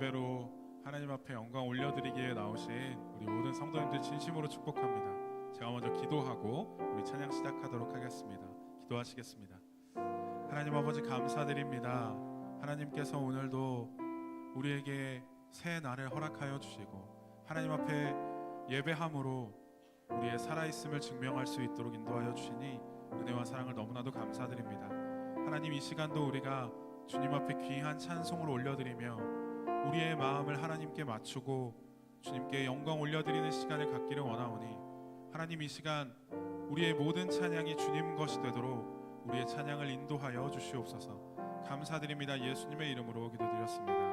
예배로 하나님 앞에 영광 올려드리기에 나오신 우리 모든 성도님들 진심으로 축복합니다. 제가 먼저 기도하고 우리 찬양 시작하도록 하겠습니다. 기도하시겠습니다. 하나님 아버지 감사드립니다. 하나님께서 오늘도 우리에게 새 날을 허락하여 주시고 하나님 앞에 예배함으로 우리의 살아있음을 증명할 수 있도록 인도하여 주시니 은혜와 사랑을 너무나도 감사드립니다. 하나님 이 시간도 우리가 주님 앞에 귀한 찬송을 올려드리며 우리의 마음을 하나님께 맞추고 주님께 영광 올려드리는 시간을 갖기를 원하오니 하나님 이 시간 우리의 모든 찬양이 주님 것이 되도록 우리의 찬양을 인도하여 주시옵소서. 감사드립니다. 예수님의 이름으로 기도드렸습니다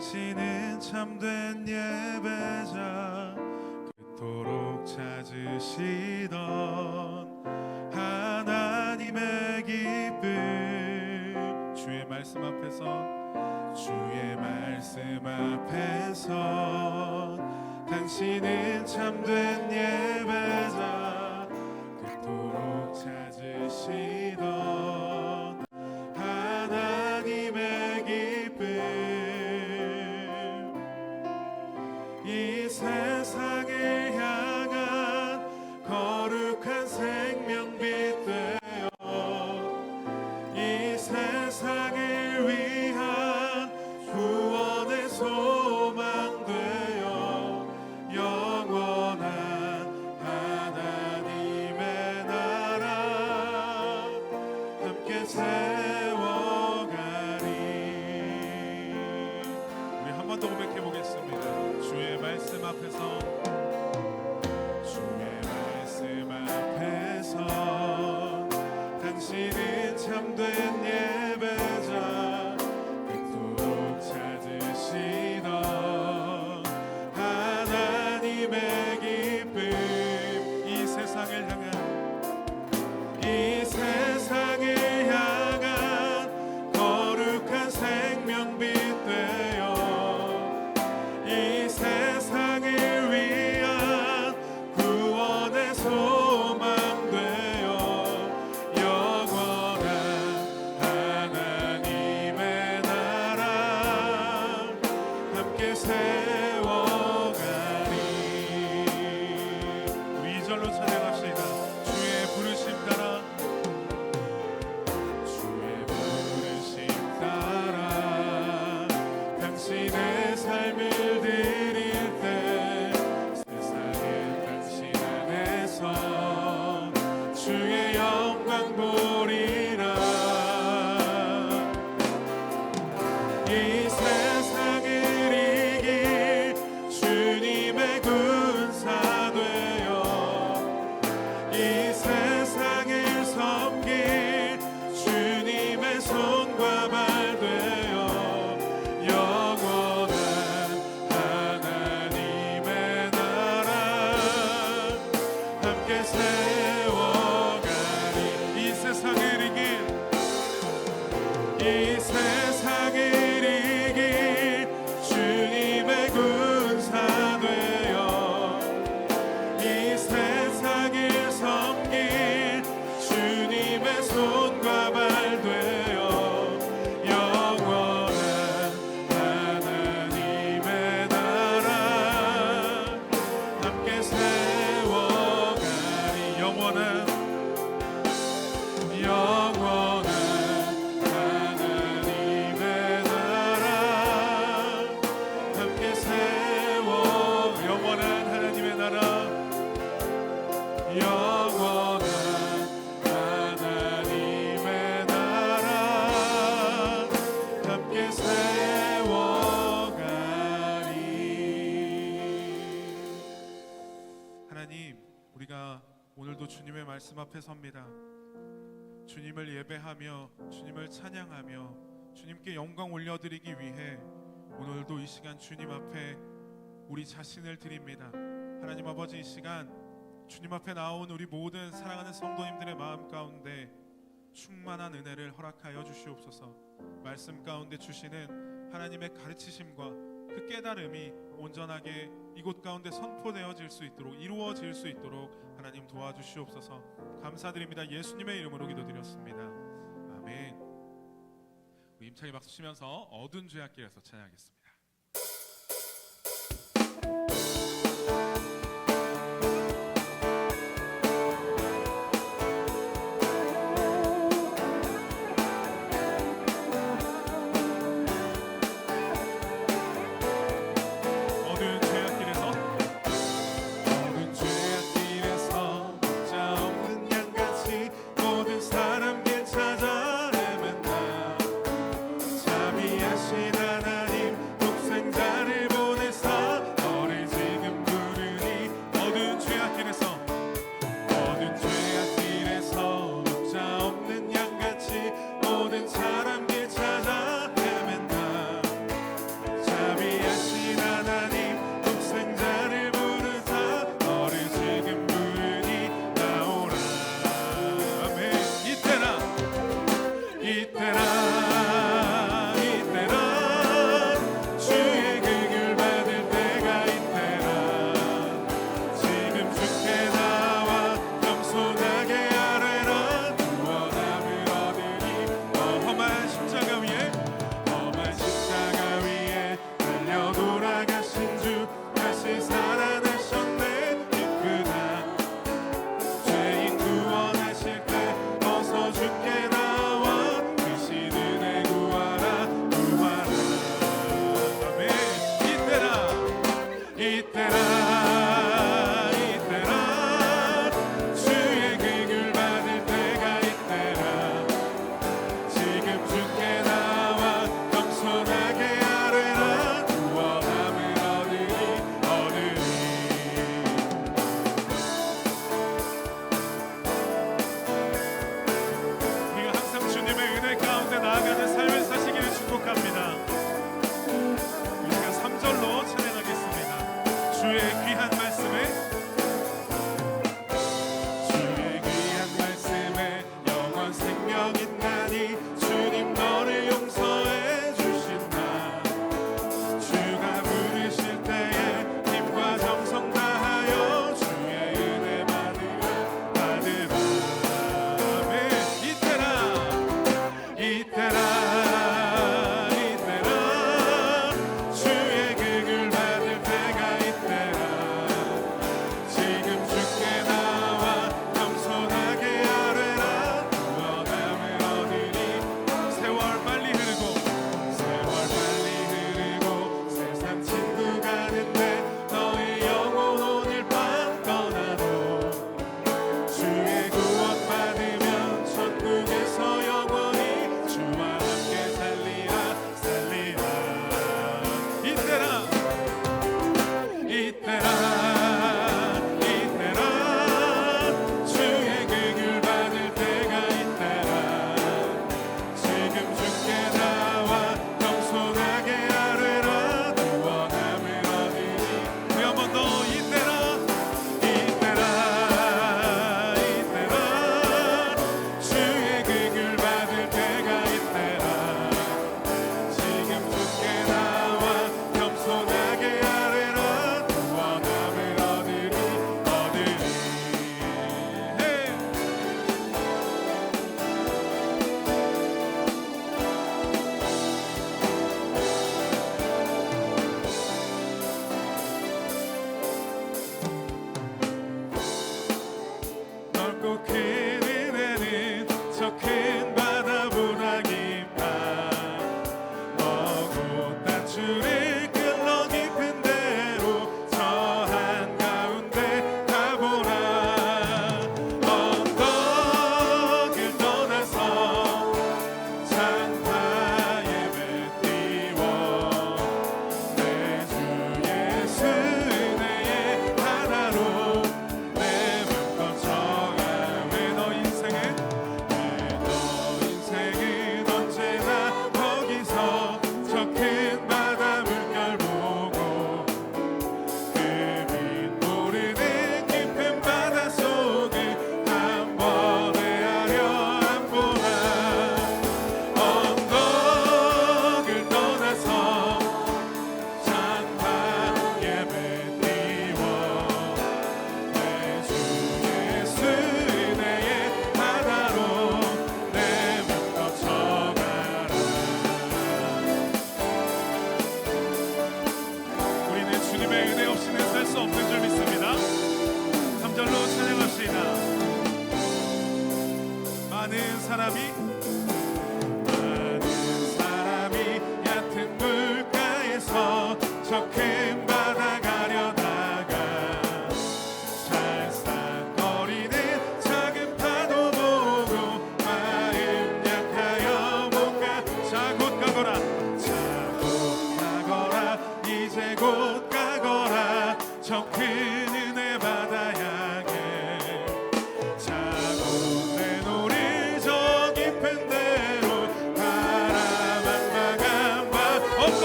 당신은 참된 예배자 그토록 찾으시던 하나님의 기쁨. 주의 말씀 앞에서 주의 말씀 앞에서 당신은 참된 예배자 이절로 찬양 손과 발 찬양하며 주님께 영광 올려드리기 위해 오늘도 이 시간 주님 앞에 우리 자신을 드립니다. 하나님 아버지 이 시간 주님 앞에 나온 우리 모든 사랑하는 성도님들의 마음 가운데 충만한 은혜를 허락하여 주시옵소서. 말씀 가운데 주시는 하나님의 가르치심과 그 깨달음이 온전하게 이곳 가운데 선포되어질 수 있도록 이루어질 수 있도록 하나님 도와주시옵소서. 감사드립니다. 예수님의 이름으로 기도드렸습니다. 임차게 박수 치면서 어두운 죄악길에서 찬양하겠습니다. pensar?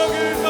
morgen.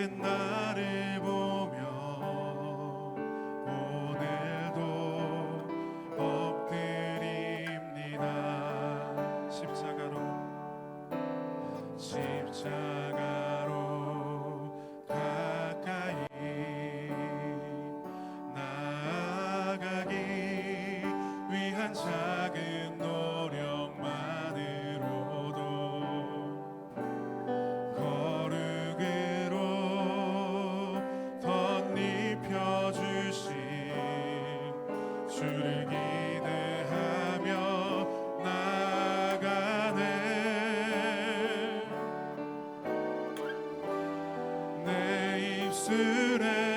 작은 나 내 입술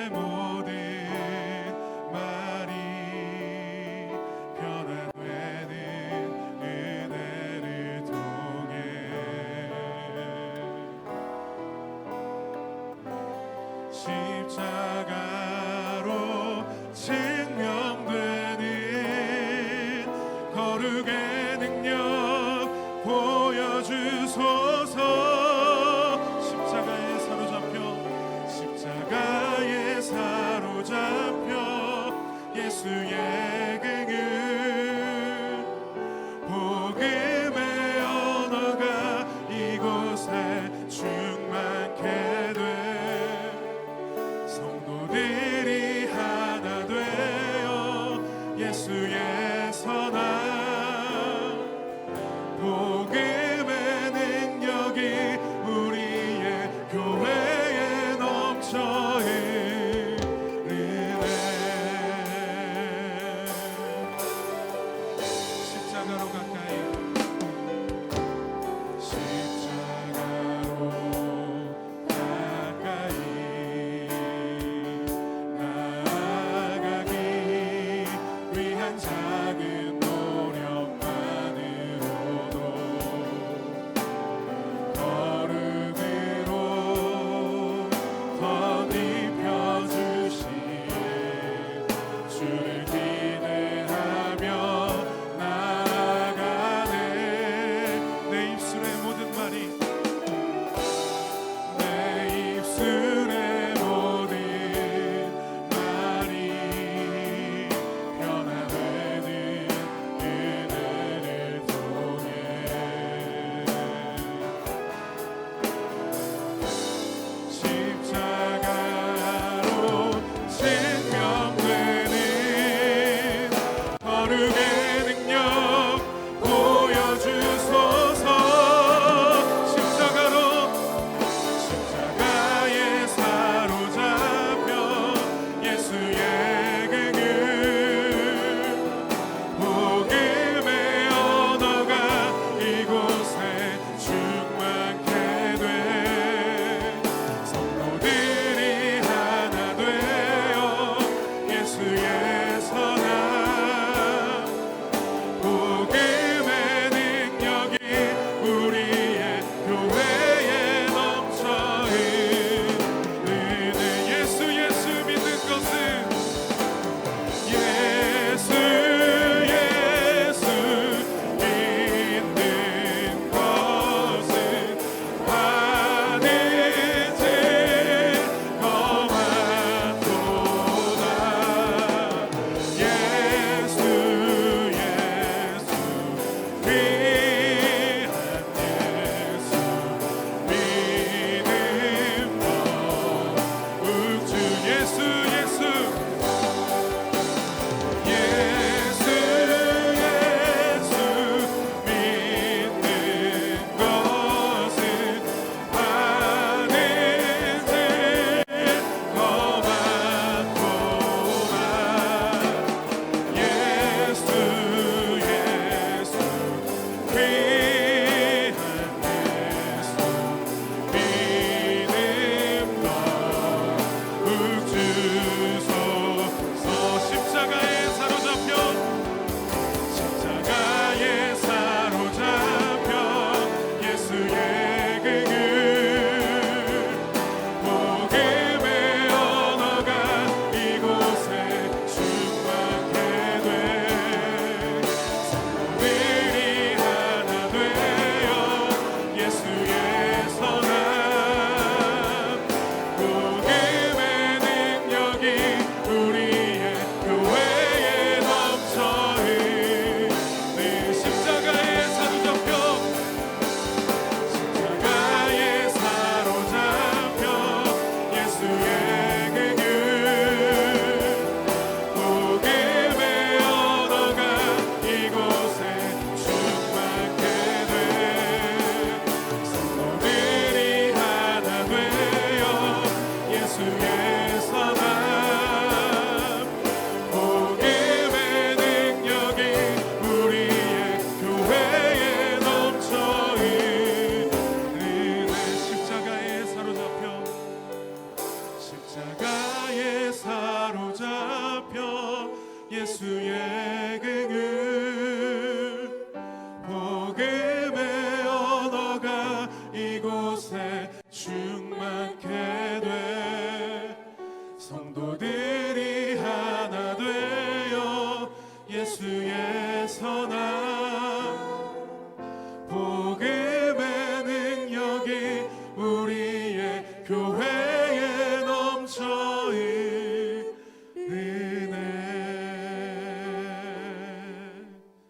십자가에 사로잡혀 예수의